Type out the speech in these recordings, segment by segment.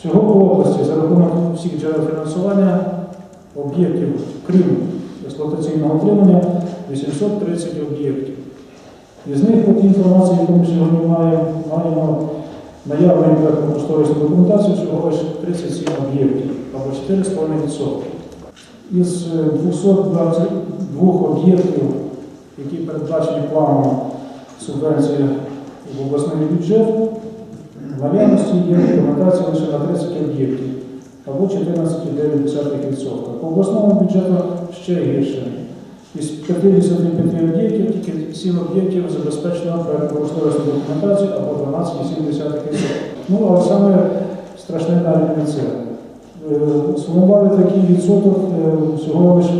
Всього по області за рахунок всіх джерел фінансування об'єктів, крім експлуатаційного утримання, 830 об'єктів. Із них, по інформації, яку ми сьогодні маємо, маємо наявну проєктно-кошторисну документацію всього лише 37 об'єктів, або 4,5%. Із е, 222 об'єктів, які передбачені планом субвенції в обласний бюджет, наявності є документація лише на 30 об'єктів або 14,9%. По обласному бюджету ще гірше. Із 55 об'єктів тільки 7 об'єктів забезпечено проєктно-кошторисну документацію або 12,7%. Ну, але саме страшне навіть не це. Е, Сформували такий відсоток е, всього лише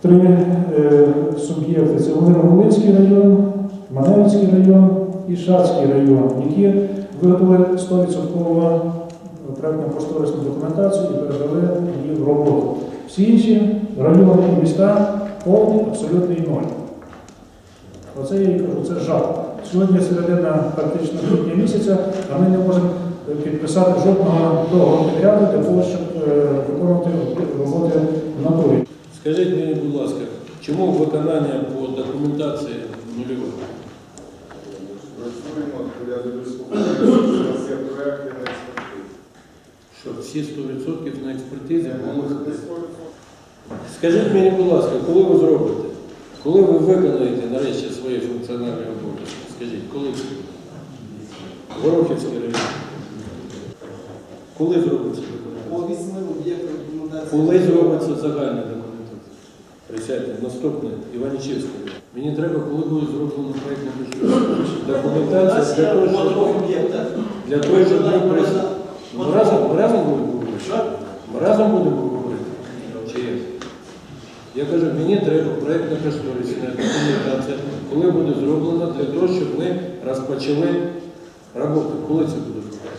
три е, суб'єкти. Це Володимир-Волинський район, Маневицький район і Шацький район, які виготовили 100% проєктно-кошторисну документацію і передали її в роботу. Всі інші райони і міста повний абсолютний ноль. Оце я і кажу, це жах. Сьогодні середина практично квітня місяця, а ми не можемо е, підписати жодного договору підряду для того, щоб е, виконувати роботи в натурі. Скажіть мені, будь ласка, чому виконання по документації нульове? Працюємо, я дуже спокійно, у нас є проекти на експертизу. Що всі 100% на експертизі? Може, не 100%? Скажіть мені, будь ласка, коли ви зробите? Коли ви виконаєте нарешті свої функціональні обов'язки? Скажіть, коли це буде? Ворохівський район. Коли зробиться По вісьми об'єктах документації. Коли зробиться загальна документація? Присядьте, наступне, Іванічівський. район. Мені треба, коли буде зроблено проєктна документація для того, щоб для того, щоб ми прийшли. Ми разом, ми разом будемо говорити? Ми разом будемо говорити? Чи? Я кажу, мені треба проєктна кошторисна документація, коли буде зроблена для того, щоб ми розпочали роботу. Коли це буде зроблено?